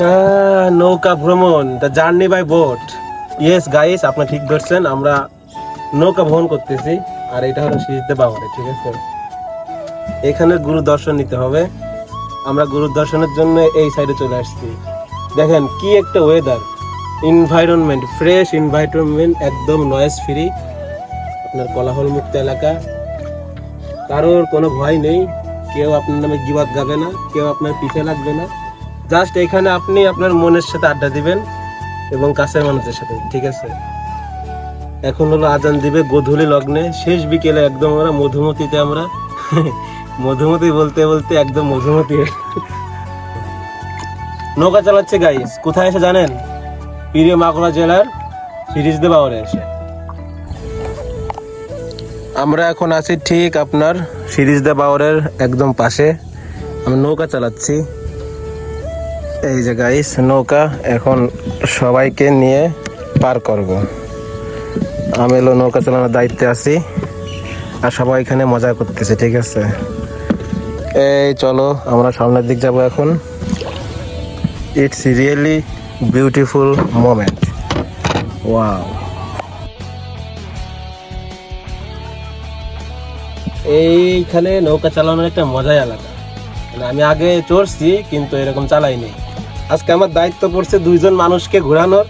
আহ, নৌকা ভ্রমণ the journey by boat yes guys আপনি ঠিক ধরছেন আমরা নৌকা ভ্রমণ করতেছি আর এটা হলো সিজদে বাবারে ঠিক আছে? এখানে গুরু দর্শন নিতে হবে আমরা গুরু দর্শনের জন্য এই সাইডে চলে আসছি। দেখেন কি একটা ওয়েদার এনভায়রনমেন্ট ফ্রেশ এনভায়রনমেন্ট একদম নয়েজ ফ্রি আপনার কোলাহল মুক্ত এলাকা। কারোর কোনো ভয় নেই কেউ আপনার নামে গিবাদ গাবে না কেউ আপনার পিছে লাগবে না। জাস্ট এখানে আপনি আপনার মনের সাথে আড্ডা দিবেন এবং কাছের মানুষের সাথে, ঠিক আছে? এখন হলো আজান দিবে, গোধূলি লগ্নে, শেষ বিকেলে একদম আমরা মধুমতিতে আমরা, মধুমতি বলতে বলতে একদম মধুমতি। নৌকা চালাচ্ছে গাইস কোথায় এসে জানেন? প্রিয় মাগুরা জেলার সিরিজ দেবাওয়ারে এসে। আমরা এখন আছি ঠিক আপনার সিরিজ দা পাওয়ারের একদম পাশে। আমি নৌকা চালাচ্ছি। এই যে গাইস নৌকা এখন সবাইকে নিয়ে পার করব। আমি এলো নৌকা চালানোর দায়িত্বে আছি আর সবাই এখানে মজা করতেছে, ঠিক আছে? এই চলো, আমরা সামনের দিক যাব এখন। It's really beautiful moment wow এইখানে নৌকা চালানোর একটা মজাই আলাদা। মানে আমি আগে চড়ছি, কিন্তু এরকম চালাইনি। আজকে আমার দায়িত্ব পড়ছে দুইজন মানুষকে ঘোরানোর।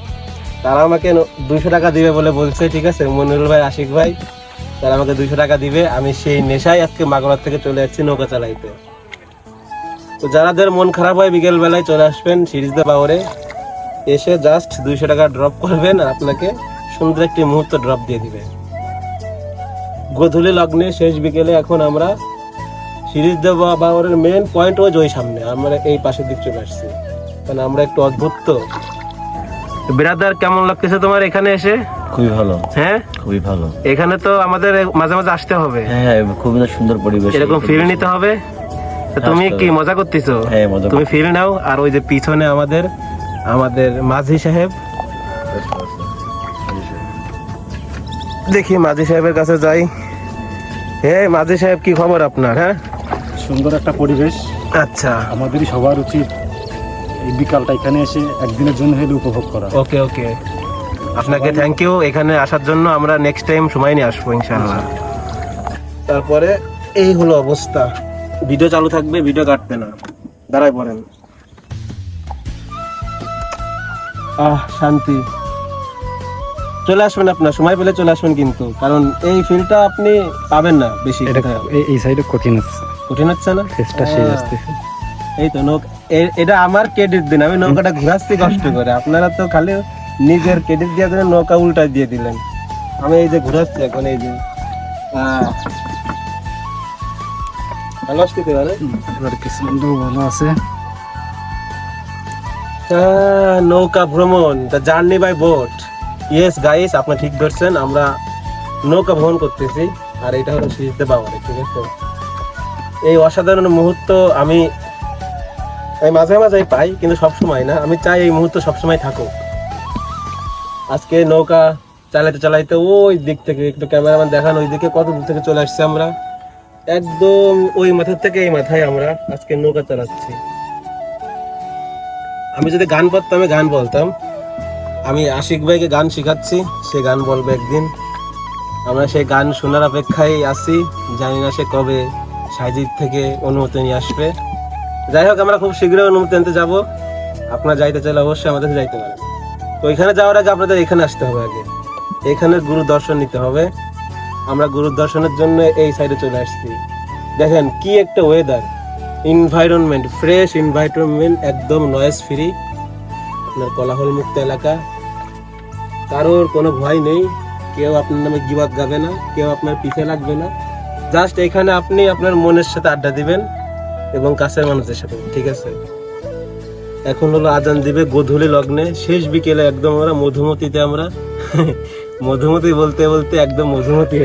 তারা আমাকে দুইশো টাকা দিবে বলে বলছে, ঠিক আছে? মনিরুল ভাই, আশিক ভাই, তারা আমাকে দুইশো টাকা দিবে। আমি সেই নেশায় আজকে মাগলার থেকে চলে যাচ্ছি নৌকা চালাইতে। তো যারাদের মন খারাপ হয় বিকেল বেলায় চলে আসবেন সিরিজদা পাওয়ারে এসে জাস্ট দুইশো টাকা ড্রপ করবেন আর আপনাকে সুন্দর একটি মুহূর্ত ড্রপ দিয়ে দিবে। গোধূলি লগ্নে শেষ বিকেলে এখন আমরা সিরিজ দেওয়া বাবরের মেন পয়েন্ট ওই সামনে আমরা এই পাশের দিক চলে আসছি। কারণ আমরা একটু অদ্ভুত তো। বিরাদার কেমন লাগতেছে তোমার এখানে এসে? খুবই ভালো। হ্যাঁ? খুবই ভালো। এখানে তো আমাদের মাঝে মাঝে আসতে হবে। হ্যাঁ হ্যাঁ খুবই সুন্দর পরিবেশ। এরকম ফিল নিতে হবে? তো তুমি কি মজা করতেছো? হ্যাঁ, মজা তুমি ফিল নাও আর ওই যে পিছনে আমাদের আমাদের মাঝি সাহেব। দেখি মাঝি সাহেবের কাছে যাই। হে মাঝি সাহেব কি খবর আপনার হ্যাঁ? সুন্দর একটা পরিবেশ। আচ্ছা। আমাদেরই সবার উচিত এই বিকালটা এখানে এসে একদিনের জন্য হলে উপভোগ করা ওকে ওকে। আপনাকে থ্যাংক ইউ এখানে আসার জন্য আমরা নেক্সট টাইম সময় নিয়ে আসব ইনশাআল্লাহ। তারপরে এই হলো অবস্থা। ভিডিও চালু থাকবে ভিডিও কাটবে না। দাঁড়ায় পড়েন। আহ শান্তি। চলে আসবেন আপনার সময় পেলে চলে আসবেন কিন্তু। কারণ এই ফিলটা আপনি পাবেন না বেশি। এই সাইডে কঠিন আছে কঠিন হচ্ছে না? ফেসটা সেই আসতেছে। এই তো এটা আমার ক্রেডিট দিন। আমি নৌকাটা ঘুরাচ্ছি কষ্ট করে। আপনারা তো খালি নিজের ক্রেডিট দিয়ে দিলেন নৌকা উল্টা দিয়ে দিলেন। আমি এই যে ঘুরাচ্ছি এখন এই যে। ভালো আসতে তো আরে? কিছু ভালো আছে। নৌকা ভ্রমণ the journey by boat yes guys আপনি ঠিক ধরছেন আমরা নৌকা ভ্রমণ করতেছি। আর এটা হলো সিজতে পাওয়ারে ঠিক আছে? এই অসাধারণ মুহূর্ত আমি আমি মাঝে মাঝে পাই, কিন্তু সব সময় না। আমি চাই এই মুহূর্ত সবসময় থাকুক। আজকে নৌকা চালাইতে চালাইতে ওই দিক থেকে একটু ক্যামেরাম্যান দেখান, ওই দিকে কত দূর থেকে চলে আসছে আমরা। একদম ওই মাথার থেকে এই মাথায় আমরা আজকে নৌকা চালাচ্ছি। আমি যদি গান পারতাম আমি গান বলতাম। আমি আশিক ভাইকে গান শেখাচ্ছি, সে গান বলবে একদিন। আমরা সেই গান শোনার অপেক্ষায় আছি। জানি না সে কবে সাইজিদ থেকে অনুমতি নিয়ে আসবে। যাই হোক, আমরা খুব শীঘ্রই অনুমতি আনতে যাব। আপনারা যাইতে চাইলে অবশ্যই আমাদের যাইতে পারেন। তো ওইখানে যাওয়ার আগে আপনাদের এখানে আসতে হবে আগে। এখানে গুরু দর্শন নিতে হবে। আমরা গুরু দর্শনের জন্য এই সাইডে চলে আসছি। দেখেন, কি একটা ওয়েদার এনভায়রনমেন্ট ফ্রেশ এনভায়রনমেন্ট একদম নয়েজ ফ্রি আপনার কোলাহল মুক্ত এলাকা। কারোর কোনো ভয় নেই। কেউ আপনার নামে গিবাদ গাবে না। কেউ আপনার পিছে লাগবে না। জাস্ট এখানে আপনি আপনার মনের সাথে আড্ডা দিবেন। এবং কাছের মানুষের সাথে, ঠিক আছে? এখন হলো আজান দিবে, গোধূলি লগ্নে, শেষ বিকেলে একদম আমরা মধুমতিতে আমরা, মধুমতি বলতে বলতে একদম মধুমতি।